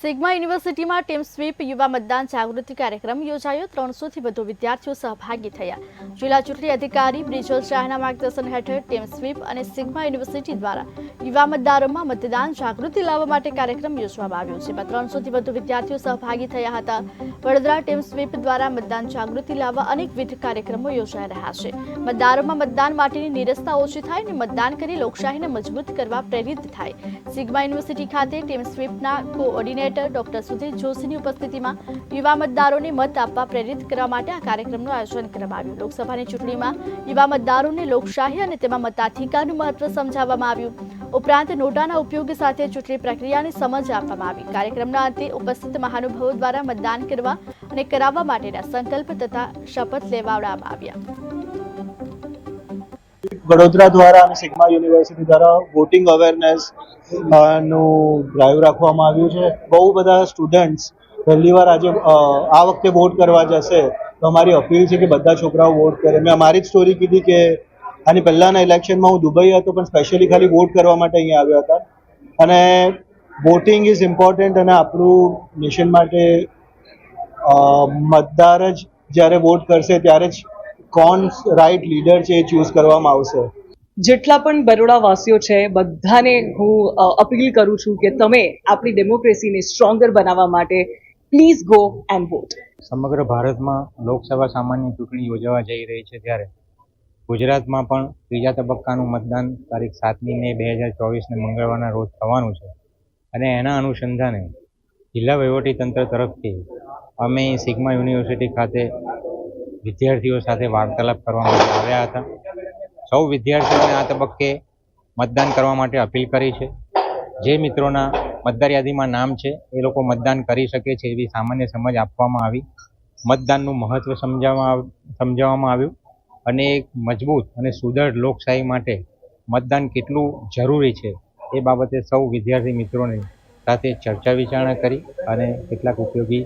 Sigma યુનિવર્સિટીમાં team sweep યુવા મતદાન જાગૃતિ કાર્યક્રમ યોજાયો. ત્રણસોથી વધુ વિદ્યાર્થીઓ સહભાગી થયા. જિલ્લા ચૂંટણી અધિકારી બ્રિજલ શાહના માર્ગદર્શન હેઠળ ટીમ સ્વીપ અને સિગ્મા યુનિવર્સિટી દ્વારા યુવા મતદારોમાં મતદાન જાગૃતિ લાવવા માટે કાર્યક્રમ યોજવામાં આવ્યો છે. જેમાં ત્રણસોથી વધુ વિદ્યાર્થીઓ સહભાગી થયા હતા. વડોદરા ટીમ સ્વીપ દ્વારા મતદાન જાગૃતિ લાવવા અનેકવિધ કાર્યક્રમો યોજાઈ રહ્યા છે. મતદારોમાં મતદાન માટેની નિરસતા ઓછી થાય અને મતદાન કરી લોકશાહીને મજબૂત કરવા પ્રેરિત થાય. સિગ્મા યુનિવર્સિટી ખાતે ટીમ સ્વીપના કોઓર્ડિનેટર ડોક્ટર સુધીર જોશીની ઉપસ્થિતિમાં યુવા મતદારોને મત આપવા પ્રેરિત કરવા માટે આ કાર્યક્રમનું આયોજન કરવામાં આવ્યું. લોકસભાની ચૂંટણીમાં યુવા મતદારોને લોકશાહી અને તેમાં મતાધિકારનું મહત્વ સમજાવવામાં આવ્યું. ઉપરાંત નોટાના ઉપયોગ સાથે ચૂંટણી પ્રક્રિયાની સમજ આપવામાં આવી. કાર્યક્રમના અંતે ઉપસ્થિત મહાનુભાવો દ્વારા મતદાન કરવા અને કરાવવા માટેના સંકલ્પ તથા શપથ લેવાડવામાં આવ્યા. વડોદરા દ્વારા અને સિગ્મા યુનિવર્સિટી દ્વારા વોટિંગ અવેરનેસનું ડ્રાઈવ રાખવામાં આવ્યું છે. બહુ બધા સ્ટુડન્ટ્સ પહેલી વાર આજે આ વખતે વોટ કરવા જશે તો અમારી અપીલ છે કે બધા છોકરાઓ વોટ કરે. મેં અમારી જ સ્ટોરી કીધી કે આની પહેલાના ઇલેક્શનમાં હું દુબઈ હતો, પણ સ્પેશિયલી ખાલી વોટ કરવા માટે અહીંયા આવ્યો હતા. અને વોટિંગ ઇઝ ઇમ્પોર્ટન્ટ અને આપણું નેશન માટે મતદાર જ જ્યારે વોટ કરશે ત્યારે જ કોણ રાઈટ લીડર છે એ ચૂઝ કરવામાં આવશે? જેટલા પણ બરોડા વાસીઓ છે બધાને હું અપીલ કરું છું કે તમે આપણી ડેમોક્રેસીને સ્ટ્રોંગર બનાવવા માટે પ્લીઝ ગો એન્ડ વોટ સમગ્ર ભારતમાં લોકસભા સામાન્ય ચૂંટણી યોજાવા જઈ રહી છે ત્યારે ગુજરાતમાં પણ ત્રીજા તબક્કાનું મતદાન તારીખ સાતમી મે બે હજાર ચોવીસને મંગળવારના રોજ થવાનું છે અને એના અનુસંધાને જિલ્લા વહીવટીતંત્ર તરફથી અમે સિગ્મા યુનિવર્સિટી ખાતે વિદ્યાર્થીઓ સાથે વાર્તાલાપ કરવા માટે આવ્યા હતા. સૌ વિદ્યાર્થીઓને આ તબક્કે મતદાન કરવા માટે અપીલ કરી છે. જે મિત્રોના મતદાર યાદીમાં નામ છે, એ લોકો મતદાન કરી શકે છે એવી સામાન્ય સમજ આપવામાં આવી. મતદાનનું મહત્ત્વ સમજાવવામાં સમજાવવામાં આવ્યું અને એક મજબૂત અને સુદૃઢ લોકશાહી માટે મતદાન કેટલું જરૂરી છે એ બાબતે સૌ વિદ્યાર્થી મિત્રોને સાથે ચર્ચા વિચારણા કરી અને કેટલાક ઉપયોગી